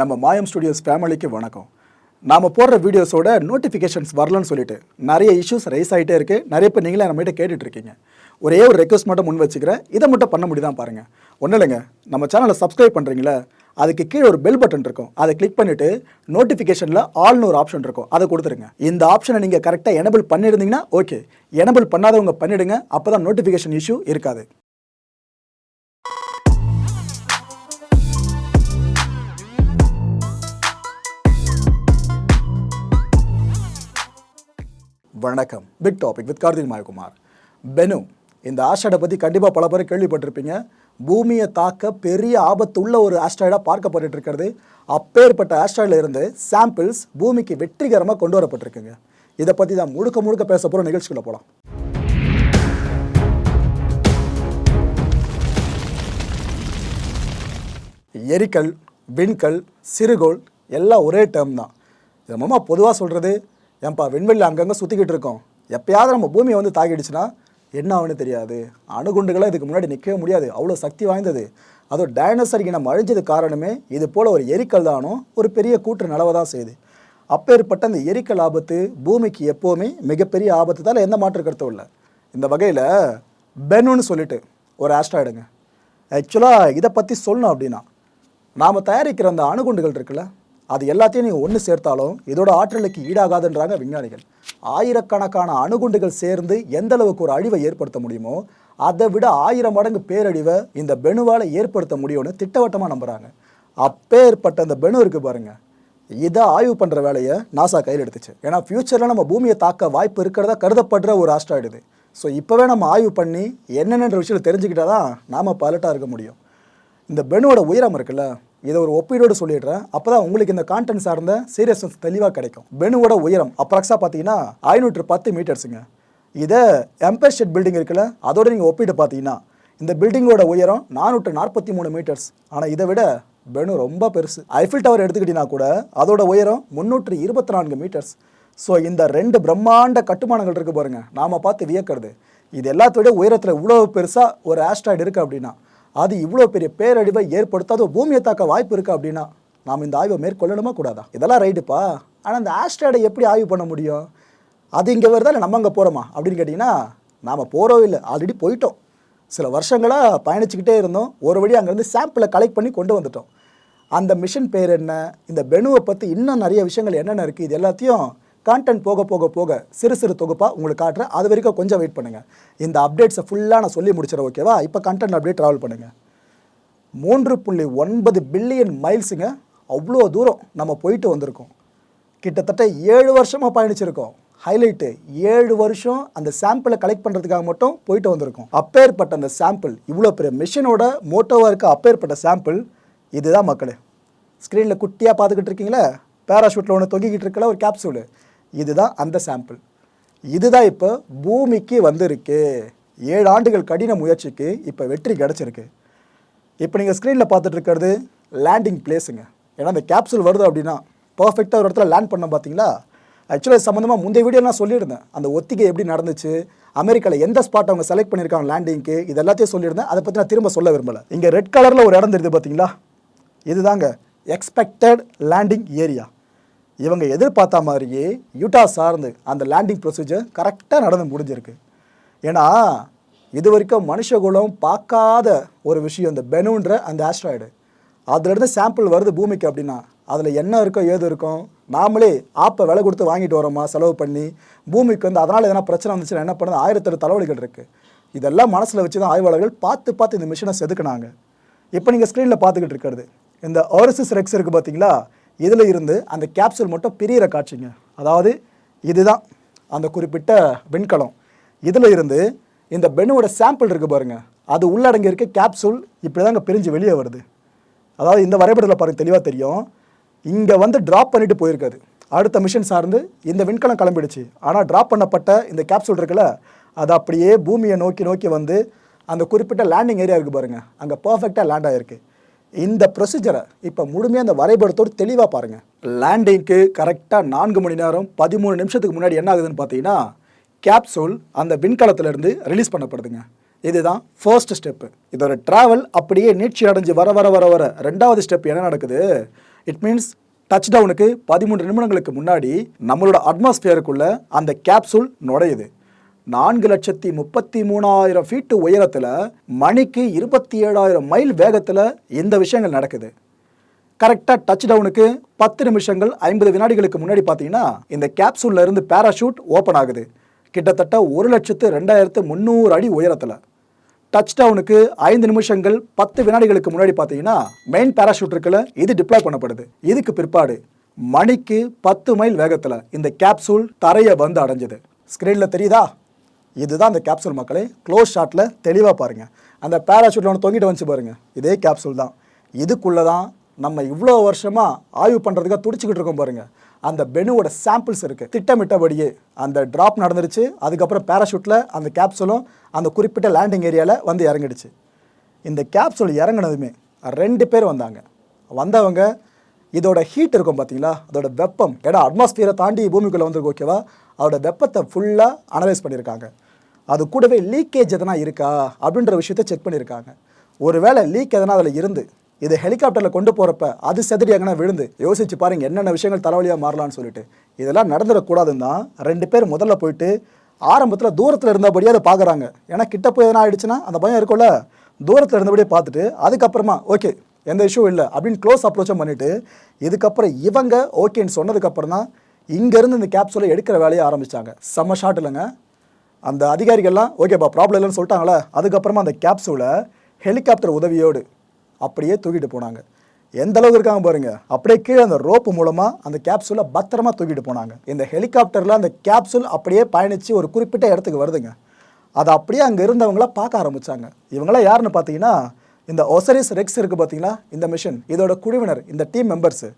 நம்ம மாயம் ஸ்டுடியோஸ் ஃபேமிலிக்கு வணக்கம். நாம் போடுற வீடியோஸோட நோட்டிஃபிகேஷன்ஸ் வரலன்னு சொல்லிட்டு நிறைய இஷ்யூஸ் ரைஸ் ஆகிட்டே இருக்குது நிறைய பேர் நீங்களே நம்மகிட்ட கேட்டுட்ருக்கீங்க. ஒரே ஒரு ரெக்வஸ்ட் மட்டும் முன் வச்சுக்கிறேன். இதை மட்டும் பண்ண முடியுதான் பாருங்கள் ஒன்றும் இல்லைங்க. நம்ம சேனலை சப்ஸ்கிரைப் பண்ணுறீங்களா அதுக்கு கீழே ஒரு பெல் பட்டன் இருக்கும். அதை கிளிக் பண்ணிவிட்டு நோட்டிஃபிகேஷனில் ஆல்னு ஒரு ஆப்ஷன் இருக்கும். அதை கொடுத்துருங்க. இந்த ஆப்ஷனை நீங்கள் கரெக்டாக எனபிள் பண்ணியிருந்தீங்கன்னா ஓகே எனபிள் பண்ணாதவங்க பண்ணிவிடுங்க அப்போ தான் நோட்டிஃபிகேஷன் இஷ்யூ இருக்காது. வணக்கம். Big topic with Karthik Mayakumar. Bennu இந்த ஆஸ்ட்ராய்டை பற்றி கண்டிப்பாக பல பேர் கேள்விப்பட்டிருப்பீங்க. பூமியை தாக்க பெரிய ஆபத்துள்ள ஒரு ஆஸ்ட்ராய்டாக பார்க்கப்பட்டு இருக்கிறது அப்பேற்பட்ட ஆஸ்ட்ராய்டில் இருந்து சாம்பிள்ஸ் பூமிக்கு வெற்றிகரமாக கொண்டு வரப்பட்டிருக்குங்க. இதை பற்றி தான் முழுக்க முழுக்க பேச போகிற நிகழ்ச்சிக்குள்ளே போகலாம் எரிக்கல் விண்கல் சிறுகோள் எல்லாம் ஒரே டேர்ம் தான். இது மாமா பொதுவாக சொல்கிறது ஏன்பா விண்வெளியில் அங்கங்கே சுற்றிக்கிட்டு இருக்கோம். எப்பயாவது நம்ம பூமியை வந்து தாக்கிடுச்சுன்னா என்ன ஆகுன்னு தெரியாது. அணுகுண்டுகளாக இதுக்கு முன்னாடி நிற்கவே முடியாது. அவ்வளோ சக்தி வாய்ந்தது. அதுவும் டைனோசர் இனம் அழிஞ்சது காரணமே இது போல் ஒரு எரிக்கல் தானோ ஒரு பெரிய கூற்று நிலவை தான் செய்யுது. அப்பேற்பட்ட அந்த எரிக்கல் ஆபத்து பூமிக்கு எப்போவுமே மிகப்பெரிய ஆபத்து தான் எந்த மாற்று கருத்தும் இல்லை. இந்த வகையில் பெனுன்னு சொல்லிட்டு ஒரு ஆஸ்ட்ராய்டுங்க ஆக்சுவலாக இதை பற்றி சொல்லணும் அப்படின்னா நாம் தயாரிக்கிற அந்த அணுகுண்டுகள் இருக்குல்ல அது எல்லாத்தையும் நீங்கள் ஒன்று சேர்த்தாலும் இதோட ஆற்றலுக்கு ஈடாகாதுன்றாங்க விஞ்ஞானிகள். ஆயிரக்கணக்கான அணுகுண்டுகள் சேர்ந்து எந்த அளவுக்கு ஒரு அழிவை ஏற்படுத்த முடியுமோ அதை விட ஆயிரம் மடங்கு பேரழிவை இந்த பெணுவால் ஏற்படுத்த முடியும்னு திட்டவட்டமாக நம்புகிறாங்க அப்பேற்பட்ட அந்த பெணு இருக்குது பாருங்கள் இதை ஆய்வு பண்ணுற வேலையை நாசா கையில் எடுத்துச்சு. ஏன்னா ஃப்யூச்சரில் நம்ம பூமியை தாக்க வாய்ப்பு இருக்கிறதா கருதப்படுற ஒரு ஆஸ்ட்ராய்டு இது. ஸோ இப்போவே நம்ம ஆய்வு பண்ணி என்னென்னன்ற விஷயத்தை தெரிஞ்சுக்கிட்டால் தான் நாம் பலட்டாக இருக்க முடியும். இந்த பெனுவோட உயரம் இருக்குல்ல இதை ஒரு ஒப்பீடோடு சொல்லிடுறேன். அப்போ தான் உங்களுக்கு இந்த கான்டென்ட் சார்ந்த சீரியஸ்னஸ் தெளிவாக கிடைக்கும். பெனுவோட உயரம் அப்ராக்ஸாக பார்த்தீங்கன்னா ஐநூற்று பத்து மீட்டர்ஸுங்க இதை எம்பர் ஸ்டேட் பில்டிங் இருக்குல்ல அதோட நீங்கள் ஒப்பீடு பார்த்தீங்கன்னா இந்த பில்டிங்கோட உயரம் நானூற்று நாற்பத்தி மூணு மீட்டர்ஸ் ஆனால் இதை விட பெனு ரொம்ப பெருசு. ஐஃபில் டவர் எடுத்துக்கிட்டிங்கன்னா கூட அதோட உயரம் முந்நூற்று இருபத்தி நான்கு மீட்டர்ஸ் ஸோ இந்த ரெண்டு பிரம்மாண்ட கட்டுமானங்கள் இருக்கு பாருங்க. நாம பார்த்து வியக்கிறது. இது எல்லாத்தோட உயரத்தில் இவ்வளோ பெருசாக ஒரு ஆஸ்ட்ராய்டு இருக்குது அப்படின்னா அது இவ்வளோ பெரிய பேரழிவை ஏற்படுத்தாத பூமியை தாக்க வாய்ப்பு இருக்குது அப்படின்னா நாம் இந்த ஆய்வை மேற்கொள்ளணுமா கூடாதா? இதெல்லாம் ரைட்டுப்பா. ஆனால் இந்த ஆஸ்ட்ராய்டை எப்படி ஆய்வு பண்ண முடியும்? அது இங்கே வருதா இல்லை நம்ம அங்கே போகிறோமா அப்படின்னு கேட்டிங்கன்னா நாம் போகிறோம் இல்லை. ஆல்ரெடி போயிட்டோம். சில வருஷங்களாக பயணிச்சுக்கிட்டே இருந்தோம். ஒரு வழி அங்கேருந்து சாம்பிளை கலெக்ட் பண்ணி கொண்டு வந்துட்டோம். அந்த மிஷன் பேர் என்ன? இந்த பெனுவை பற்றி இன்னும் நிறைய விஷயங்கள் என்னென்ன இருக்குது இது எல்லாத்தையும் கான்டென்ட் போக போக போக சிறு சிறு தொகுப்பாக உங்களுக்கு காட்டுறேன். அது வரைக்கும் கொஞ்சம் வெயிட் பண்ணுங்கள் இந்த அப்டேட்ஸை ஃபுல்லாக நான் சொல்லி முடிச்சிடறேன் ஓகேவா இப்போ கண்டென்ட் அப்டேட் ட்ராவல் பண்ணுங்கள் மூன்று புள்ளி ஒன்பது பில்லியன் மைல்ஸுங்க அவ்வளோ தூரம் நம்ம போயிட்டு வந்திருக்கோம். கிட்டத்தட்ட ஏழு வருஷமாக பயணிச்சிருக்கோம். ஹைலைட்டு ஏழு வருஷம் அந்த சாம்பிளை கலெக்ட் பண்ணுறதுக்காக மட்டும் போயிட்டு வந்திருக்கோம். அப்பேற்பட்ட அந்த சாம்பிள் இவ்வளோ பெரிய மிஷினோட மோட்டோவாக இருக்க அப்பேற்பட்ட சாம்பிள் இதுதான் மக்களே. ஸ்க்ரீனில் குட்டியாக பார்த்துக்கிட்டு இருக்கீங்களே? பேராஷூட்டில் ஒன்று தொங்கிக்கிட்டு இருக்கல ஒரு கேப்சூலு இதுதான் அந்த சாம்பிள் இதுதான் இப்போ பூமிக்கு வந்திருக்கு. ஏழு ஆண்டுகள் கடின முயற்சிக்கு இப்போ வெற்றி கிடச்சிருக்கு. இப்போ நீங்கள் ஸ்க்ரீனில் பார்த்துட்டு இருக்கிறது லேண்டிங் பிளேஸுங்க ஏன்னா அந்த கேப்சூல் வருது அப்படின்னா பர்ஃபெக்டாக ஒரு இடத்துல லேண்ட் பண்ண பார்த்தீங்களா? ஆக்சுவலாக சம்மந்தமாக முந்தைய வீடியோ நான் சொல்லியிருந்தேன். அந்த ஒத்திகை எப்படி நடந்துச்சு? அமெரிக்காவில் எந்த ஸ்பாட் அவங்க செலக்ட் பண்ணியிருக்காங்க லேண்டிங்க்கு இது எல்லாத்தையும் சொல்லியிருந்தேன். அதை பற்றி நான் திரும்ப சொல்ல விரும்பலை. இங்கே ரெட் கலரில் ஒரு இடம் தெரியுது பார்த்தீங்களா? இதுதாங்க எக்ஸ்பெக்டட் லேண்டிங் ஏரியா இவங்க எதிர்பார்த்த மாதிரியே யூட்டா சார்ந்து அந்த லேண்டிங் ப்ரொசீஜர் கரெக்டாக நடந்து முடிஞ்சிருக்கு. ஏன்னா இது வரைக்கும் மனுஷகுலம் பார்க்காத ஒரு விஷயம் இந்த பெனுன்ற அந்த ஆஸ்ட்ராய்டு அதுலேருந்து சாம்பிள் வருது பூமிக்கு அப்படின்னா அதில் என்ன இருக்கோ ஏது இருக்கும் நாமளே ஆப்பை விலை கொடுத்து வாங்கிட்டு வரோமா செலவு பண்ணி பூமிக்கு வந்து அதனால் எதனா பிரச்சனை வந்துச்சுன்னா என்ன பண்ணுறது ஆயிரத்தெட்டு தலைவலிகள் இருக்குது இதெல்லாம் மனசில் வச்சு தான் ஆய்வாளர்கள் பார்த்து பார்த்து இந்த மிஷினை செதுக்குனாங்க. இப்போ நீங்கள் ஸ்க்ரீனில் பார்த்துக்கிட்டு இருக்கிறது. இந்த ஆர்எஸ்எஸ் ரெக்ஸ் இருக்குது பார்த்தீங்களா? இதில் இருந்து அந்த கேப்சூல் மட்டும் பிரியிற காட்சிங்க. அதாவது இதுதான் அந்த குறிப்பிட்ட வெண்கலம். இதில் இருந்து இந்த பெனுவோட சாம்பிள் இருக்குது பாருங்கள் அது உள்ளடங்கி இருக்க கேப்சூல் இப்படி தாங்க பிரிஞ்சு வெளியே வருது. அதாவது இந்த வரைபடத்தில் பாருங்கள் தெளிவாக தெரியும். இங்கே வந்து ட்ராப் பண்ணிட்டு போயிருக்காது அடுத்த மிஷின் சார்ந்து இந்த விண்கலம் கிளம்பிடுச்சு. ஆனால் ட்ராப் பண்ணப்பட்ட இந்த கேப்சூல் இருக்குல்ல அது அப்படியே பூமியை நோக்கி நோக்கி வந்து அந்த குறிப்பிட்ட லேண்டிங் ஏரியா இருக்குது பாருங்கள் அங்கே பர்ஃபெக்டாக லேண்ட் ஆகிருக்கு இந்த ப்ரொசீஜரை இப்போ முழுமையாக அந்த வரைபடத்தோடு தெளிவாக பாருங்கள் லேண்டிங்க்கு கரெக்டாக நான்கு மணி நேரம் பதிமூணு நிமிஷத்துக்கு முன்னாடி என்ன ஆகுதுன்னு பார்த்தீங்கன்னா கேப்சூல் அந்த விண்கலத்திலேருந்து ரிலீஸ் பண்ணப்படுதுங்க. இதுதான் ஃபர்ஸ்ட் ஸ்டெப்பு இதோட ட்ராவல் அப்படியே நீட்சி அடைஞ்சு வர வர வர வர. ரெண்டாவது ஸ்டெப் என்ன நடக்குது? இட் மீன்ஸ் டச் டவுனுக்கு பதிமூன்று நிமிடங்களுக்கு முன்னாடி நம்மளோட அட்மாஸ்பியருக்குள்ளே அந்த கேப்சூல் நுழையுது. நான்கு லட்சத்தி முப்பத்தி மூணாயிரம் ஃபீட்டு உயரத்தில் மணிக்கு இருபத்தி ஏழாயிரம் மைல் வேகத்தில் இந்த விஷயங்கள் நடக்குது. கரெக்டாக டச் டவுனுக்கு பத்து நிமிஷங்கள் ஐம்பது வினாடிகளுக்கு முன்னாடி பார்த்தீங்கன்னா இந்த கேப்சூலில் இருந்து பேராஷூட் ஓப்பன் ஆகுது. கிட்டத்தட்ட ஒரு லட்சத்து ரெண்டாயிரத்து முந்நூறு அடி உயரத்தில். டச் டவுனுக்கு ஐந்து நிமிஷங்கள் பத்து வினாடிகளுக்கு முன்னாடி பார்த்தீங்கன்னா மெயின் பேராஷூட் இருக்குல்ல இது டிப்ளாய் பண்ணப்படுது. இதுக்கு பிற்பாடு மணிக்கு பத்து மைல் வேகத்தில் இந்த கேப்சூல் தரையை வந்து அடைஞ்சது. ஸ்க்ரீனில் தெரியுதா? இதுதான் அந்த கேப்சூல் மக்களை. க்ளோஸ் ஷாட்டில் தெளிவாக பாருங்கள் அந்த பேராஷூட்டில் ஒன்று தொங்கிட்டு வந்துச்சு பாருங்கள் இதே கேப்சூல் தான். இதுக்குள்ளே தான் நம்ம இவ்வளோ வருஷமாக ஆய்வு பண்ணுறதுக்காக துடிச்சிக்கிட்டு இருக்கோம் பாருங்கள் அந்த பெனுவோட சாம்பிள்ஸ் இருக்குது திட்டமிட்டபடியே அந்த ட்ராப் நடந்துருச்சு. அதுக்கப்புறம் பேராஷூட்டில் அந்த கேப்சூலும் அந்த குறிப்பிட்ட லேண்டிங் ஏரியாவில் வந்து இறங்கிடுச்சு. இந்த கேப்சூல் இறங்குனதுமே ரெண்டு பேர் வந்தாங்க. வந்தவங்க இதோட ஹீட் இருக்கும் பார்த்தீங்களா? அதோட வெப்பம் ஏன்னா அட்மாஸ்பியரை தாண்டி பூமிக்குள்ளே வந்திருக்கு ஓகேவா அதோட வெப்பத்தை ஃபுல்லாக அனலைஸ் பண்ணியிருக்காங்க. அது கூடவே லீக்கேஜ் எதனா இருக்கா? அப்படின்ற விஷயத்த செக் பண்ணியிருக்காங்க. ஒருவேளை லீக் எதனா அதில் இருந்து இது ஹெலிகாப்டரில் கொண்டு போகிறப்ப அது செதறி எங்கன்னா விழுந்து யோசிச்சு பாருங்கள் என்னென்ன விஷயங்கள் தலைவலியாக மாறலாம்னு சொல்லிட்டு. இதெல்லாம் நடந்துடக்கூடாதுன்னு தான் ரெண்டு பேர் முதல்ல போயிட்டு ஆரம்பத்தில் தூரத்தில் இருந்தபடியே அதை பார்க்குறாங்க ஏன்னா கிட்ட போய் எதனா ஆயிடுச்சுன்னா அந்த பயம் இருக்கும்ல? தூரத்தில் இருந்தபடியே பார்த்துட்டு அதுக்கப்புறமா ஓகே எந்த இஷ்யூ இல்லை. அப்படின்னு க்ளோஸ் அப்ரோச்சும் பண்ணிவிட்டு இதுக்கப்புறம் இவங்க ஓகேன்னு சொன்னதுக்கப்புறம் தான் இங்கேருந்து இந்த கேப்சூலை எடுக்கிற வேலையை ஆரம்பித்தாங்க செம்ம ஷாட் இல்லைங்க. அந்த அதிகாரிகள்லாம் ஓகேப்பா ப்ராப்ளம் இல்லைன்னு சொல்லிட்டாங்களே அதுக்கப்புறமா அந்த கேப்சூலை ஹெலிகாப்டர் உதவியோடு அப்படியே தூக்கிட்டு போனாங்க. எந்த அளவுக்கு இருக்காங்க பாருங்க. அப்படியே கீழே அந்த ரோப்பு மூலமாக அந்த கேப்சூலை பத்திரமா தூக்கிட்டு போனாங்க. இந்த ஹெலிகாப்டரில் அந்த கேப்சூல் அப்படியே பயணித்து ஒரு குறிப்பிட்ட இடத்துக்கு வருதுங்க. அதை அப்படியே அங்கே இருந்தவங்கள பார்க்க ஆரம்பித்தாங்க இவங்களாம் யாருன்னு பார்த்தீங்கன்னா இந்த ஒசரிஸ் ரெக்ஸ் இருக்குது பார்த்தீங்களா இந்த மிஷின் இதோட குழுவினர் இந்த டீம் மெம்பர்ஸு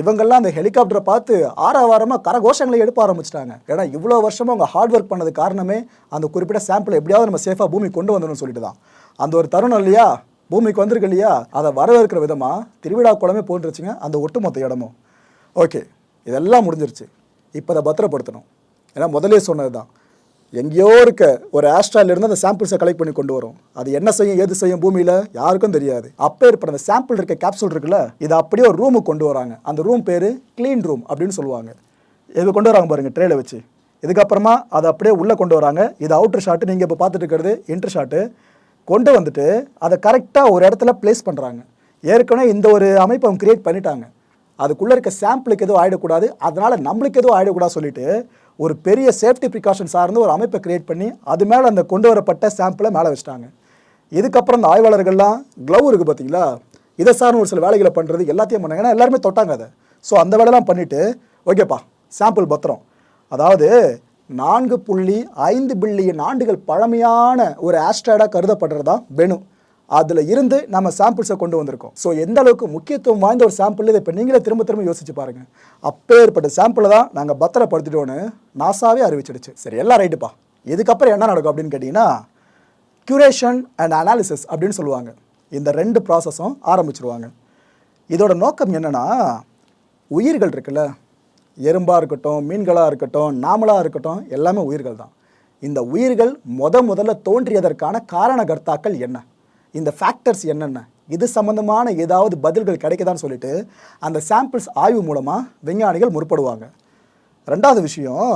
இவங்கெல்லாம் அந்த ஹெலிகாப்டரை பார்த்து ஆறாவாரமாக கரகோஷங்களை எடுப்ப ஆரம்பிச்சிட்டாங்க. ஏன்னா இவ்வளோ வருஷமாக அவங்க ஹார்ட் ஒர்க் பண்ணது காரணமே அந்த குறிப்பிட்ட சாம்பிளை எப்படியாவது நம்ம சேஃபாக பூமி கொண்டு வந்துடணும்னு சொல்லிட்டு தான். அந்த ஒரு தருணம் இல்லையா? பூமிக்கு வந்திருக்கு இல்லையா? அதை வரவேற்கிற விதமாக திருவிழா குளமே போன்றுச்சுங்க அந்த ஒட்டுமொத்த இடமும். ஓகே இதெல்லாம் முடிஞ்சிருச்சு. இப்போ அதை பத்திரப்படுத்தணும். ஏன்னா முதலே சொன்னது தான் எங்கேயோ இருக்க ஒரு ஆஸ்ட்ரால இருந்து அந்த சாம்பிள்ஸை கலெக்ட் பண்ணி கொண்டு வரும். அது என்ன செய்யும் ஏது செய்யும் பூமியில் யாருக்கும் தெரியாது. அப்போ ஏற்பட அந்த சாம்பிள் இருக்க கேப்சூல் இருக்குல்ல இதை அப்படியே ஒரு ரூமுக்கு கொண்டு வராங்க. அந்த ரூம் பேர் க்ளீன் ரூம் அப்படின்னு சொல்லுவாங்க. இது கொண்டு வராங்க பாருங்க ட்ரேல வச்சு. இதுக்கப்புறமா அதை அப்படியே உள்ளே கொண்டு வராங்க. இது அவுட்ரு ஷாட்டு நீங்கள் இப்போ பார்த்துட்டு இருக்கிறது இன்ட்ரு ஷாட்டு கொண்டு வந்துட்டு அதை கரெக்டாக ஒரு இடத்துல ப்ளேஸ் பண்ணுறாங்க ஏற்கனவே இந்த ஒரு அமைப்பை அவங்க கிரியேட் பண்ணிட்டாங்க. அதுக்குள்ளே இருக்க சாம்பிளுக்கு எதுவும் ஆகிடக்கூடாது அதனால் நம்மளுக்கு எதுவும் ஆகிடக்கூடாது சொல்லிட்டு ஒரு பெரிய சேஃப்டி ப்ரிகாஷன் சார்ந்து ஒரு அமைப்பை கிரியேட் பண்ணி அது மேலே அந்த கொண்டு வரப்பட்ட சாம்பிளை மேலே வச்சிட்டாங்க. இதுக்கப்புறம் அந்த ஆய்வாளர்கள்லாம் க்ளவ் இருக்குது பார்த்தீங்களா இதை சார்னு ஒரு சில வேலைகளை பண்ணுறது எல்லாத்தையும் பண்ணாங்க. ஏன்னா எல்லாருமே தொட்டாங்க அதை. ஸோ அந்த வேலைலாம் பண்ணிவிட்டு ஓகேப்பா சாம்பிள் பத்திரம். அதாவது நான்கு புள்ளி ஐந்து பில்லியன் ஆண்டுகள் பழமையான ஒரு ஆஸ்ட்ராய்டாக கருதப்படுறது தான் பெனு அதில் இருந்து நம்ம சாம்பிள்ஸை கொண்டு வந்திருக்கோம். ஸோ எந்த அளவுக்கு முக்கியத்துவம் வாய்ந்த ஒரு சாம்பிள் இதை இப்போ நீங்களே திரும்ப திரும்ப யோசிச்சு பாருங்கள் அப்பேற்பட்ட சாம்பிளை தான் நாங்கள் பத்திரப்படுத்திட்டோன்னு நாசாவே அறிவிச்சிடுச்சு. சரி எல்லாம் ரைட்டுப்பா இதுக்கப்புறம் என்ன நடக்கும் அப்படின்னு கேட்டிங்கன்னா க்யூரேஷன் அண்ட் அனாலிசிஸ் அப்படின்னு சொல்லுவாங்க. இந்த ரெண்டு ப்ராசஸும் ஆரம்பிச்சிருவாங்க. இதோட நோக்கம் என்னென்னா உயிர்கள் இருக்குல்ல. எறும்பாக இருக்கட்டும் மீன்களாக இருக்கட்டும் நாமளாக இருக்கட்டும் எல்லாமே உயிர்கள் தான் இந்த உயிர்கள் முத முதல்ல தோன்றியதற்கான காரணகர்த்தாக்கள் என்ன? இந்த ஃபேக்டர்ஸ் என்னென்ன? இது சம்மந்தமான ஏதாவது பதில்கள் கிடைக்குதான்னு சொல்லிட்டு அந்த சாம்பிள்ஸ் ஆய்வு மூலமாக விஞ்ஞானிகள் முற்படுவாங்க. ரெண்டாவது விஷயம்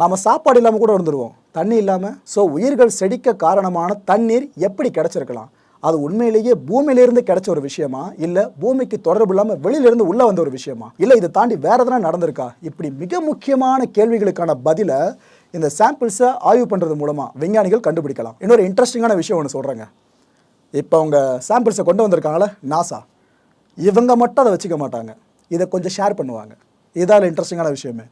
நாம் சாப்பாடு இல்லாமல் கூட இருந்துருவோம். தண்ணி இல்லாமல் ஸோ உயிர்கள் செடிக்க காரணமான தண்ணீர் எப்படி கிடைச்சிருக்கலாம்? அது உண்மையிலேயே பூமியிலிருந்து கிடைச்ச ஒரு விஷயமா? இல்லை பூமிக்கு தொடர்பு இல்லாமல் வெளியிலிருந்து உள்ளே வந்த ஒரு விஷயமா? இல்லை இதை தாண்டி வேறு எதனா நடந்திருக்கா? இப்படி மிக முக்கியமான கேள்விகளுக்கான பதிலை இந்த சாம்பிள்ஸை ஆய்வு பண்ணுறது மூலமாக விஞ்ஞானிகள் கண்டுபிடிக்கலாம். இன்னொரு இன்ட்ரெஸ்டிங்கான விஷயம் ஒன்று சொல்கிறேங்க இப்போ அவங்க சாம்பிள்ஸை கொண்டு வந்திருக்காங்களே நாசா இவங்க மட்டும் அதை வச்சுக்க மாட்டாங்க. இதை கொஞ்சம் ஷேர் பண்ணுவாங்க. இதால் இன்ட்ரெஸ்டிங்கான விஷயமே.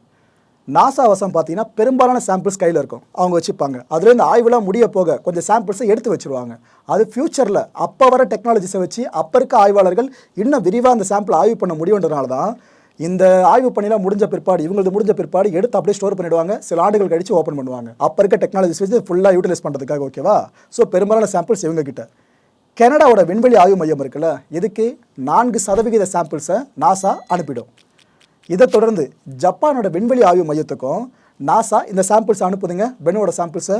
நாசா வசம் பார்த்தீங்கன்னா பெரும்பாலான சாம்பிள்ஸ் கையில் இருக்கும். அவங்க வச்சுப்பாங்க. அதுலேருந்து இந்த ஆய்வுலாம் முடிய போக கொஞ்சம் சாம்பிள்ஸை எடுத்து வச்சிருவாங்க. அது ஃப்யூச்சரில் அப்போ வர டெக்னாலஜிஸை வச்சு அப்போ இருக்க ஆய்வாளர்கள் இன்னும் விரிவாக அந்த சாம்பிள் ஆய்வு பண்ண முடியுன்றதுனால தான் இந்த ஆய்வு பணிலாம் முடிஞ்ச பிற்பாடு இவங்களது முடிஞ்ச பிற்பாடு எடுத்து அப்படியே ஸ்டோர் பண்ணிடுவாங்க. சில ஆண்டுகள் கழிச்சு ஓப்பன் பண்ணுவாங்க. அப்போ இருக்க டெக்னாலஜிஸ் வச்சு ஃபுல்லாக யூட்டிலைஸ் பண்ணுறதுக்காக ஓகேவா ஸோ பெரும்பாலான சாம்பிள்ஸ் இவங்க கிட்ட. கனடாவோட விண்வெளி ஆய்வு மையம் இருக்குல்ல இதுக்கு நான்கு சதவிகித சாம்பிள்ஸை நாசா அனுப்பிடும். இதை தொடர்ந்து ஜப்பானோட விண்வெளி ஆய்வு மையத்துக்கும் நாசா இந்த சாம்பிள்ஸ் அனுப்புதுங்க. பெனோட சாம்பிள்ஸை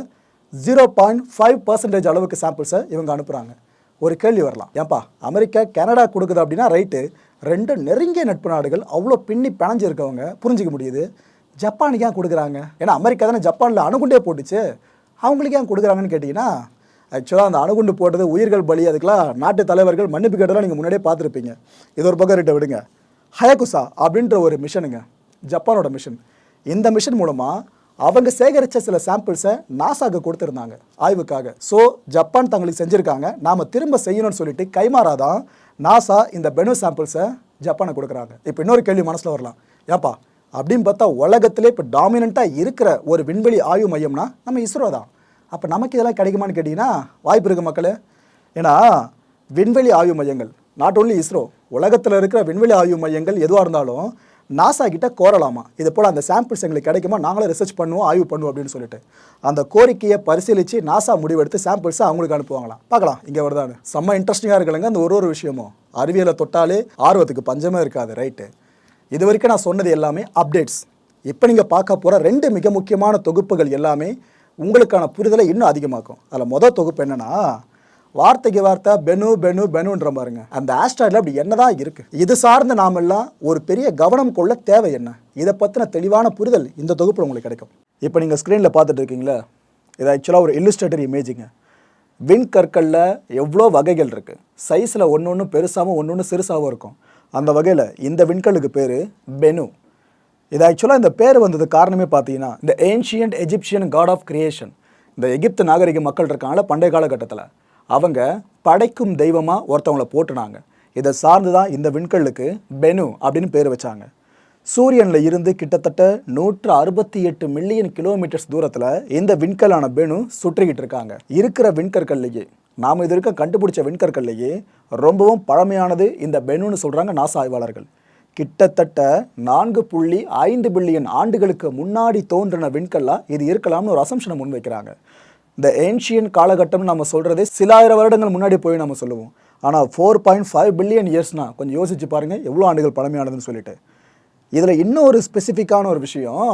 ஜீரோ பாயிண்ட் ஃபைவ் பர்சன்டேஜ் அளவுக்கு சாம்பிள்ஸை இவங்க அனுப்புகிறாங்க ஒரு கேள்வி வரலாம். ஏன்பா அமெரிக்கா கனடா கொடுக்குது அப்படின்னா ரைட்டு ரெண்டு நெருங்கிய நட்பு நாடுகள் அவ்வளோ பின்னி பிணைஞ்சு இருக்கவங்க புரிஞ்சிக்க முடியுது. ஜப்பானுக்கு ஏன் கொடுக்குறாங்க? ஏன்னா அமெரிக்கா தானே ஜப்பானில் அணுகுண்டே போட்டுச்சு. அவங்களுக்கு ஏன் கொடுக்குறாங்கன்னு கேட்டிங்கன்னா ஆக்சுவலாக அந்த அணுகுண்டு போட்டது உயிர்கள் பலி அதுக்கெல்லாம் நாட்டு தலைவர்கள் மன்னிப்பு கேட்டதெல்லாம் நீங்கள் முன்னாடியே பார்த்துருப்பீங்க. இது ஒரு பக்கம் ரெட்டை விடுங்க. ஹயகுசா அப்படின்ற ஒரு மிஷனுங்க ஜப்பானோட மிஷன் இந்த மிஷன் மூலமாக அவங்க சேகரித்த சில சாம்பிள்ஸை நாசாக்கு கொடுத்துருந்தாங்க ஆய்வுக்காக. ஸோ ஜப்பான் தங்களுக்கு செஞ்சுருக்காங்க. நாம் திரும்ப செய்யணும்னு சொல்லிட்டு கைமாறாதான் நாசா இந்த பெனு சாம்பிள்ஸை ஜப்பானை கொடுக்குறாங்க. இப்போ இன்னொரு கேள்வி மனசில் வரலாம். ஏப்பா அப்படின்னு பார்த்தா உலகத்திலே இப்போ டாமினண்ட்டாக இருக்கிற ஒரு விண்வெளி ஆய்வு மையம்னா நம்ம இஸ்ரோ தான் அப்போ நமக்கு இதெல்லாம் கிடைக்குமான்னு கேட்டிங்கன்னா வாய்ப்பு இருக்குது மக்களே. ஏன்னா விண்வெளி ஆய்வு மையங்கள் நாட் ஓன்லி இஸ்ரோ உலகத்தில் இருக்கிற விண்வெளி ஆய்வு மையங்கள் எதுவாக இருந்தாலும் நாசா கிட்ட கோரலாமா? இது போல் அந்த சாம்பிள்ஸ் எங்களுக்கு கிடைக்குமா? நாங்களே ரிசர்ச் பண்ணுவோம் ஆய்வு பண்ணுவோம் அப்படின்னு சொல்லிட்டு. அந்த கோரிக்கையை பரிசீலித்து நாசா முடிவெடுத்து சாம்பிள்ஸை அவங்களுக்கு அனுப்புவாங்களாம். பார்க்கலாம் இங்கே வருதான்னு செம்ம இன்ட்ரெஸ்டிங்காக இருக்கலங்க அந்த ஒரு ஒரு விஷயமும். அறிவியலை தொட்டாலே ஆர்வத்துக்கு பஞ்சமே இருக்காது ரைட்டு இது வரைக்கும் நான் சொன்னது எல்லாமே அப்டேட்ஸ் இப்போ நீங்கள் பார்க்க போகிற ரெண்டு மிக முக்கியமான தொகுப்புகள் எல்லாமே உங்களுக்கான புரிதலை இன்னும் அதிகமாக்கும். அதில் மொதல் தொகுப்பு என்னென்னா வார்த்தைக்கு வார்த்தை பெனு பெனு பெனுன்ற பாருங்க. அந்த ஆஸ்ட்ராய்டில் அப்படி என்னதான் இருக்கு? இது சார்ந்த நாமெல்லாம் ஒரு பெரிய கவனம் கொள்ள தேவை என்ன? இதை பற்றின தெளிவான புரிதல் இந்த தொகுப்பில் உங்களுக்கு கிடைக்கும். இப்போ நீங்கள் ஸ்க்ரீனில் பார்த்துட்டு இருக்கீங்களா இது ஆக்சுவலாக ஒரு இல்லுஸ்ட்ரேட்டர் இமேஜிங்க விண்கற்களில் எவ்வளோ வகைகள் இருக்குது சைஸில் ஒன்று ஒன்று பெருசாகவும் ஒன்று ஒன்று சிறுசாகவும் இருக்கும். அந்த வகையில் இந்த விண்கல்லுக்கு பேர் பெனு. இது ஆக்சுவலாக இந்த பேர் வந்தது காரணமே பார்த்தீங்கன்னா இந்த ancient Egyptian god of creation இந்த எகிப்து நாகரிக மக்கள் இருக்காங்கள பண்டைய காலகட்டத்தில். அவங்க படைக்கும் தெய்வமாக ஒருத்தவங்கள போட்டுனாங்க இதை சார்ந்து தான் இந்த விண்கல்லுக்கு பெனு அப்படின்னு பேர் வச்சாங்க. சூரியனில் இருந்து கிட்டத்தட்ட நூற்று அறுபத்தி எட்டு மில்லியன் கிலோமீட்டர்ஸ் தூரத்தில் இந்த விண்கல்லான பெனு சுற்றிக்கிட்டு இருக்காங்க. இருக்கிற விண்கற்கள்லேயே நாம் இது இருக்க கண்டுபிடிச்ச விண்கற்கள்லேயே ரொம்பவும் பழமையானது இந்த பெனுன்னு சொல்கிறாங்க நாசா ஆய்வாளர்கள். கிட்டத்தட்ட நான்கு புள்ளி ஐந்து பில்லியன் ஆண்டுகளுக்கு முன்னாடி தோன்றின விண்கல்லாக இது இருக்கலாம்னு ஒரு அசம்ஷனை முன்வைக்கிறாங்க இந்த ஏன்ஷியன் காலகட்டம்னு நம்ம சொல்கிறதே சில ஆயிரம் வருடங்கள் முன்னாடி போய் நம்ம சொல்லுவோம். ஆனால் ஃபோர் பாயிண்ட் ஃபைவ் பில்லியன் இயர்ஸ்னால் கொஞ்சம் யோசிச்சு பாருங்கள் எவ்வளோ ஆண்டுகள் பழமையானதுன்னு சொல்லிட்டு. இதில் இன்னும் ஒரு ஸ்பெசிஃபிக்கான ஒரு விஷயம்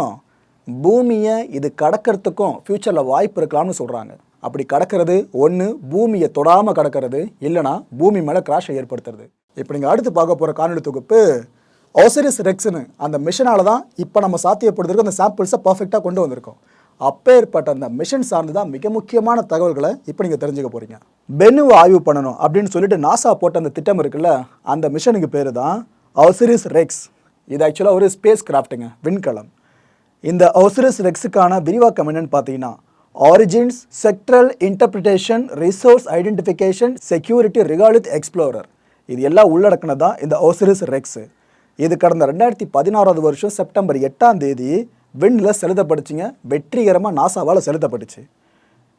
பூமியை இது கடக்கிறதுக்கும் ஃப்யூச்சரில் வாய்ப்பு இருக்கலாம்னு சொல்கிறாங்க அப்படி கடக்கிறது ஒன்று பூமியை தொடாமல் கடக்கிறது இல்லைனா பூமி மேலே கிராஷை ஏற்படுத்துறது. இப்போ நீங்கள் அடுத்து பார்க்க போகிற காணொலி தொகுப்பு ஓசரிஸ் ரெக்ஸ்னு அந்த மிஷனால தான் இப்போ நம்ம சாத்தியப்படுறதுக்கு அந்த சாம்பிள்ஸை பர்ஃபெக்டாக கொண்டு வந்திருக்கோம். அப்பேற்பட்ட அந்த மிஷன் சார்ந்து தான் மிக முக்கியமான தகவல்களை இப்போ நீங்கள் தெரிஞ்சுக்க போகிறீங்க பெனுவை ஆய்வு பண்ணணும் அப்படின்னு சொல்லிட்டு நாசா போட்ட அந்த திட்டம் இருக்குல்ல அந்த மிஷனுக்கு பேர் தான் ஓசரிஸ் ரெக்ஸ் இது ஆக்சுவலாக ஒரு ஸ்பேஸ் கிராஃப்ட்டுங்க விண்கலம். இந்த ஓசரிஸ் ரெக்ஸுக்கான விரிவாக்கம் என்னென்னு பார்த்தீங்கன்னா origins spectral interpretation resource identification security regolith explorer இது எல்லாம் உள்ளடக்கினதான் இந்த ஓசிரிஸ் ரெக்ஸு இது கடந்த ரெண்டாயிரத்தி பதினாறாவது வருஷம் செப்டம்பர் எட்டாம் தேதி விண்ணில் செலுத்தப்பட்டுச்சுங்க. வெற்றிகரமாக நாசாவால் செலுத்தப்பட்டுச்சு.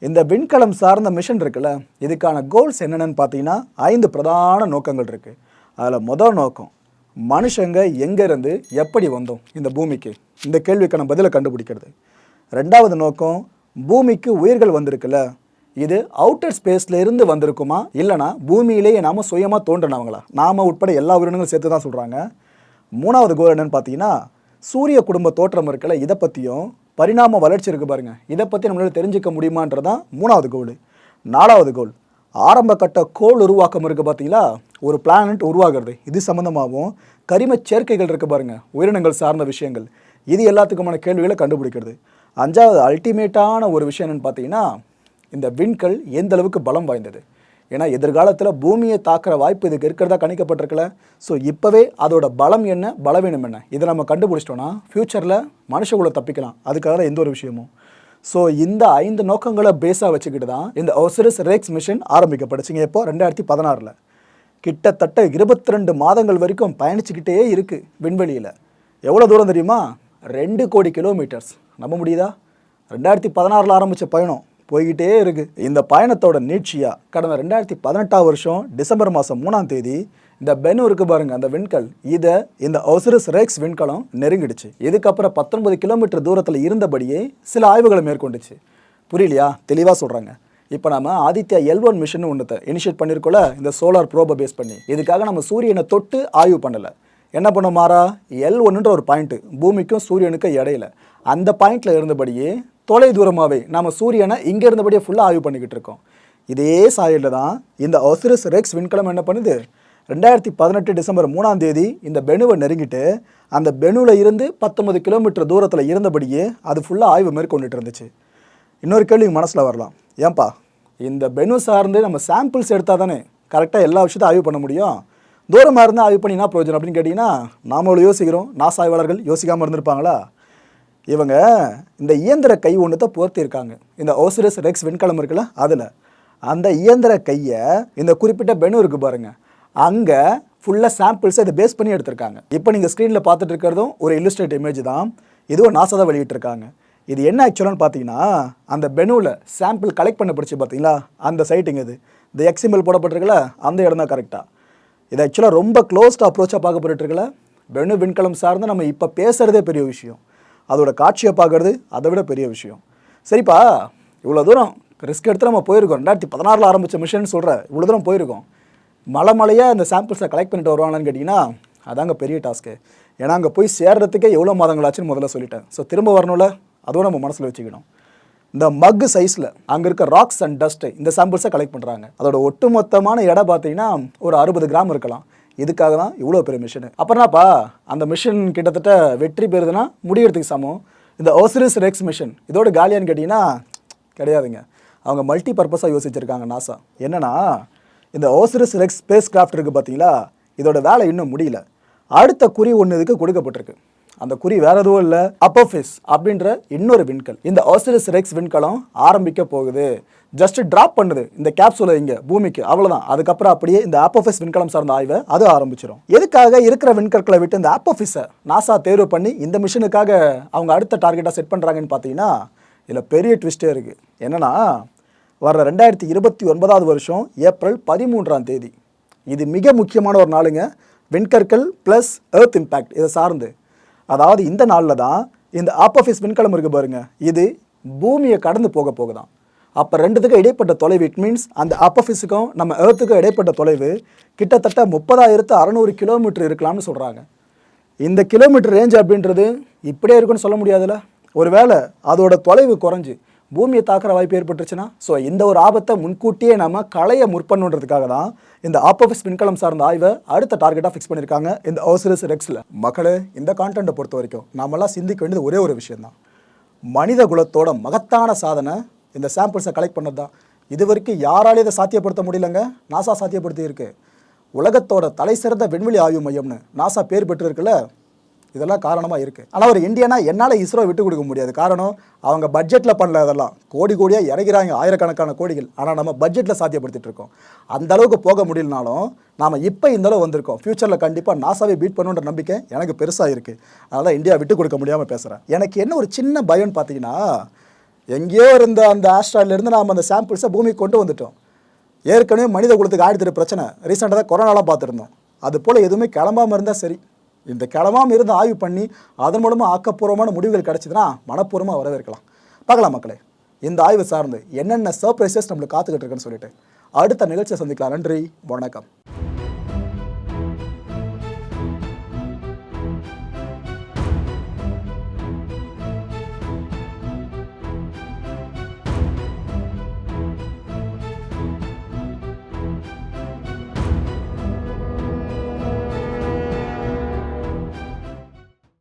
இந்த விண்கலம் சார்ந்த மிஷன் இருக்குல்ல இதுக்கான கோல்ஸ் என்னென்னு பார்த்தீங்கன்னா ஐந்து பிரதான நோக்கங்கள் இருக்குது அதில் முதல் நோக்கம் மனுஷங்க எங்கேருந்து எப்படி வந்தோம் இந்த பூமிக்கு? இந்த கேள்விக்கான பதிலை கண்டுபிடிக்கிறது. ரெண்டாவது நோக்கம் பூமிக்கு உயிர்கள் வந்திருக்குல்ல இது அவுட்டர் ஸ்பேஸ்லேருந்து வந்திருக்குமா? இல்லைனா பூமியிலேயே நாம் சுயமாக தோன்றினவங்களா? நாம உட்பட எல்லா உயிரினங்களும் சேர்த்து தான் சொல்கிறாங்க மூணாவது கோல் என்னன்னு பார்த்தீங்கன்னா சூரிய குடும்ப தோற்றம் இருக்கல இதை பற்றியும் பரிணாம வளர்ச்சி இருக்குது பாருங்க. இதை பற்றி நம்மளால் தெரிஞ்சுக்க முடியுமான்றதான் மூணாவது கோல் நாலாவது கோல் ஆரம்ப கட்ட கோள் உருவாக்கம் இருக்குது பார்த்தீங்களா ஒரு பிளானட் உருவாகிறது. இது சம்மந்தமாகவும் கரிமச் சேர்க்கைகள் இருக்குது பாருங்கள் உயிரினங்கள் சார்ந்த விஷயங்கள். இது எல்லாத்துக்குமான கேள்விகளை கண்டுபிடிக்கிறது. அஞ்சாவது அல்டிமேட்டான ஒரு விஷயம் என்னென்னு பார்த்தீங்கன்னா இந்த விண்கல் எந்த அளவுக்கு பலம் வாய்ந்தது? ஏன்னா எதிர்காலத்தில் பூமியை தாக்குற வாய்ப்பு இதுக்கு இருக்கிறதா கணிக்கப்பட்டிருக்கல. ஸோ இப்போவே அதோட பலம் என்ன? பலவீனம் என்ன? இதை நம்ம கண்டுபிடிச்சிட்டோன்னா ஃப்யூச்சரில் மனுஷகுல தப்பிக்கலாம். அதுக்காக எந்த ஒரு விஷயமும். ஸோ இந்த ஐந்து நோக்கங்களை பேஸாக வச்சுக்கிட்டு தான் இந்த ஒசரிஸ் ரேக்ஸ் மிஷன் ஆரம்பிக்கப்பட்டுச்சுங்க இப்போ ரெண்டாயிரத்தி பதினாறில். கிட்டத்தட்ட இருபத்தி ரெண்டு மாதங்கள் வரைக்கும் பயணிச்சுக்கிட்டே இருக்குது விண்வெளியில். எவ்வளோ தூரம் தெரியுமா? ரெண்டு கோடி கிலோமீட்டர்ஸ் நம்ப முடியுதா? ரெண்டாயிரத்தி பதினாறில் ஆரம்பித்த பயணம். போய்கிட்டே இருக்குது இந்த பயணத்தோட நீட்சியாக கடந்த ரெண்டாயிரத்தி பதினெட்டாம் வருஷம் டிசம்பர் மாதம் மூணாம் தேதி இந்த பெனு இருக்கு பாருங்க அந்த விண்கல். இதை இந்த ஒசரஸ் ரேக்ஸ் விண்கலம் நெருங்கிடுச்சு. இதுக்கப்புறம் பத்தொன்பது கிலோமீட்டர் தூரத்தில் இருந்தபடியே சில ஆய்வுகளை மேற்கொண்டுச்சு. புரியலையா? தெளிவாக சொல்கிறாங்க இப்போ நம்ம ஆதித்யா எல் ஒன் மிஷன் ஒன்று இனிஷியேட் பண்ணியிருக்கோல இந்த சோலார் ப்ரோபை பேஸ் பண்ணி. இதுக்காக நம்ம சூரியனை தொட்டு ஆய்வு பண்ணலை. என்ன பண்ண மாறா? எல் ஒன்றுன்ற ஒரு பாயிண்ட்டு பூமிக்கும் சூரியனுக்கும் இடையில. அந்த பாயிண்டில் இருந்தபடியே தொலை தூரமாகவே நம்ம சூரியனை இங்கே இருந்தபடியே ஃபுல்லாக ஆய்வு பண்ணிக்கிட்டு இருக்கோம். இதே சாயலில் தான் இந்த ஒசிரிஸ் ரெக்ஸ் விண்கலம் என்ன பண்ணுது? ரெண்டாயிரத்தி பதினெட்டு டிசம்பர் மூணாம் தேதி இந்த பெனுவை நெருங்கிட்டு அந்த பெனுவில் இருந்து பத்தொன்பது கிலோமீட்டர் தூரத்தில் இருந்தபடியே அது ஃபுல்லாக ஆய்வு மேற்கொண்டுட்டு இருந்துச்சு. இன்னொரு கேள்வி மனசில் வரலாம். ஏன்பா இந்த பெனு சார்ந்து நம்ம சாம்பிள்ஸ் எடுத்தால் தானே கரெக்டாக எல்லா விஷயத்தையும் ஆய்வு பண்ண முடியும்? தூரமாக இருந்தால் ஆய்வு பண்ணினா பிரயோஜனம் அப்படின்னு கேட்டிங்கன்னா நாம அவ்வளோ யோசிக்கிறோம். நாசா ஆய்வாளர்கள் யோசிக்காமல் இருந்திருப்பாங்களா? இவங்க இந்த இயந்திர கை ஒன்றுத்தை போர்த்திருக்காங்க. இந்த ஓசிரஸ் ரெக்ஸ் விண்கலம் இருக்குல்ல அதில். அந்த இயந்திர கையை இந்த குறிப்பிட்ட பெனூருக்கு பாருங்க. அங்கே ஃபுல்லாக சாம்பிள்ஸை இதை பேஸ் பண்ணி எடுத்திருக்காங்க. இப்போ நீங்கள் ஸ்க்ரீனில் பார்த்துட்டு இருக்கிறதும் ஒரு இல்லுஸ்ட்ரேட் இமேஜ் தான். இதுவும் நாசா தான் வெளியிட்டிருக்காங்க. இது என்ன ஆக்சுவலான்னு பார்த்தீங்கன்னா அந்த பெனுவில் சாம்பிள் கலெக்ட் பண்ண பிடிச்சி பார்த்தீங்களா? அந்த சைட்டிங் இது. இந்த எக்ஸிம்பிள் போடப்பட்டிருக்குல்ல அந்த இடம் தான் கரெக்டாக இது ஆக்சுவலாக ரொம்ப க்ளோஸ்ட் அப்ரோச்சாக பார்க்கப்பட்டுருக்குல்ல. பெனு விண்கலம் சார்ந்து நம்ம இப்போ பேசுகிறதே பெரிய விஷயம். அதோட காட்சியை பார்க்குறது அதை விட பெரிய விஷயம். சரிப்பா இவ்வளோ தூரம் ரிஸ்க் எடுத்து நம்ம போயிருக்கோம். ரெண்டாயிரத்தி பதினாறில் ஆரம்பித்த மிஷன் சொல்கிற இவ்வளோ தூரம் போயிருக்கோம். மலை மலையாக இந்த சாம்பிள்ஸை கலெக்ட் பண்ணிட்டு வருவாங்கன்னு கேட்டிங்கன்னா அதாங்க பெரிய டாஸ்க்கு ஏன்னா அங்கே போய் சேர்றதுக்கே எவ்வளோ மாதங்களாச்சுன்னு முதல்ல சொல்லிட்டேன். ஸோ திரும்ப வரணும்ல அதுவும் நம்ம மனசில் வச்சுக்கணும். இந்த மக்கு சைஸில் அங்கே இருக்க ராக்ஸ் அண்ட் டஸ்ட்டு இந்த சாம்பிள்ஸை கலெக்ட் பண்ணுறாங்க அதோட ஒட்டுமொத்தமான இடம் பார்த்தீங்கன்னா ஒரு அறுபது கிராம் இருக்கலாம். இதுக்காக தான் இவ்வளோ பெரிய மிஷின் அப்புறம்னாப்பா அந்த மிஷின் கிட்டத்தட்ட வெற்றி பெறுதுன்னா முடியறதுக்கு சமம். இந்த ஓசிரிஸ் ரெக்ஸ் மிஷின் இதோட காலியான்னு கேட்டிங்கன்னா கிடையாதுங்க. அவங்க மல்டி பர்பஸாக யோசிச்சிருக்காங்க நாசா என்னன்னா இந்த ஓசிரிஸ் ரெக்ஸ் ஸ்பேஸ் கிராஃப்ட் இருக்குது பார்த்தீங்களா இதோட வேலை இன்னும் முடியல. அடுத்த குறி ஒன்று இதுக்கு கொடுக்கப்பட்டிருக்கு. அந்த குறி வேற எதுவும் இல்லை. அப்போஃபிஸ் அப்படின்ற இன்னொரு விண்கல். இந்த ஆஸ்திரஸ் ரெக்ஸ் விண்கலம் ஆரம்பிக்க போகுது. ஜஸ்ட் டிராப் பண்ணுது. இந்த கேப்சூலை இங்கே பூமிக்கு. அவ்வளோதான் அதுக்கப்புறம் அப்படியே இந்த ஆப்போஃபிஸ் விண்கலம் சார்ந்த ஆய்வை அது ஆரம்பிச்சிடும் எதுக்காக இருக்கிற விண்கற்களை விட்டு இந்த ஆப்போஃபிஸை நாசா தேர்வு பண்ணி இந்த மிஷனுக்காக அவங்க அடுத்த டார்கெட்டாக செட் பண்ணுறாங்கன்னு பார்த்தீங்கன்னா இதில் பெரிய ட்விஸ்டே இருக்குது என்னன்னா வர்ற ரெண்டாயிரத்தி இருபத்தி ஒன்பதாவது வருஷம் ஏப்ரல் பதிமூன்றாம் தேதி. இது மிக முக்கியமான ஒரு நாளுங்க. விண்கற்கள் ப்ளஸ் எர்த் இம்பேக்ட் இதை சார்ந்து. அதாவது இந்த நாளில் தான் இந்த ஆப்போஃபிஸ் விண்கலம் இருக்குது பாருங்கள் இது பூமியை கடந்து போக போகுதாம் அப்போ ரெண்டுத்துக்கும் இடைப்பட்ட தொலைவு இட் மீன்ஸ் அந்த ஆப்போஃபிஸுக்கும் நம்ம எர்த்துக்கும் இடைப்பட்ட தொலைவு கிட்டத்தட்ட முப்பதாயிரத்து அறநூறு கிலோமீட்டர் இருக்கலாம்னு சொல்கிறாங்க இந்த கிலோமீட்டர் ரேஞ்ச் அப்படின்றது இப்படியே இருக்குன்னு சொல்ல முடியாதுல்ல? ஒருவேளை அதோட தொலைவு குறைஞ்சு பூமியை தாக்குற வாய்ப்பு ஏற்பட்டுருச்சுன்னா ஸோ இந்த ஒரு ஆபத்தை முன்கூட்டியே நம்ம களைய முற்பண்ணுன்றதுக்காக தான் இந்த ஆப்போஃபிஸ் விண்கலம் சார்ந்த ஆய்வை அடுத்த டார்கெட்டாக ஃபிக்ஸ் பண்ணியிருக்காங்க இந்த ஓசிரஸ் ரெக்ஸில் மக்களே இந்த கான்டென்ட்டை பொறுத்த வரைக்கும் நாமெல்லாம் சிந்திக்க வேண்டியது ஒரே ஒரு விஷயந்தான் மனித குலத்தோட மகத்தான சாதனை இந்த சாம்பிள்ஸை கலெக்ட் பண்ணது தான். இது வரைக்கும் யாராலையும் இதை சாத்தியப்படுத்த முடியலங்க? நாசா சாத்தியப்படுத்தியிருக்கு. உலகத்தோட தலை சிறந்த விண்வெளி ஆய்வு மையம்னு நாசா பேர் பெற்றிருக்குல்ல? இதெல்லாம் காரணமாக இருக்குது ஆனால் ஒரு இந்தியனா என்னால் இஸ்ரோ விட்டு கொடுக்க முடியாது. காரணம் அவங்க பட்ஜெட்டில் பண்ணல அதெல்லாம். கோடி கோடியாக இறங்கிறாங்க ஆயிரக்கணக்கான கோடிகள். ஆனால் நம்ம பட்ஜெட்டில் சாத்தியப்படுத்திட்டு இருக்கோம். அந்த அளவுக்கு போக முடியலனாலும் நாம் இப்போ இந்த அளவு வந்திருக்கோம். ஃப்யூச்சரில் கண்டிப்பாக நாசாவே பீட் பண்ணுன்ற நம்பிக்கை எனக்கு பெருசாக இருக்குது அதனால் இந்தியா விட்டு கொடுக்க முடியாமல் பேசுகிறேன் எனக்கு என்ன ஒரு சின்ன பயம்னு பார்த்தீங்கன்னா எங்கேயோ இருந்த அந்த ஆஸ்ட்ராய்ட்லேருந்து நாம் அந்த சாம்பிள்ஸை பூமிக்கு கொண்டு வந்துட்டோம். ஏற்கனவே மனித குலத்துக்கு ஆயிடுத்துட்டு பிரச்சனை. ரீசெண்டாக தான் கொரோனாலாம் பார்த்துருந்தோம். அது போல் எதுவுமே கிளம்பாமல் இருந்தால் சரி. இந்த கிளம்பாமல் இருந்து ஆய்வு பண்ணி அதன் மூலமாக ஆக்கப்பூர்வமான முடிவுகள் கிடச்சிதுன்னா மனப்பூர்வமாக வரவேற்கலாம். பார்க்கலாம் மக்களே. இந்த ஆய்வு சார்ந்து என்னென்ன சர்ப்ரைசஸ் நம்மளுக்கு காத்துக்கிட்டு இருக்குன்னு சொல்லிட்டு அடுத்த நிகழ்ச்சியை சந்திக்கலாம். நன்றி. வணக்கம்.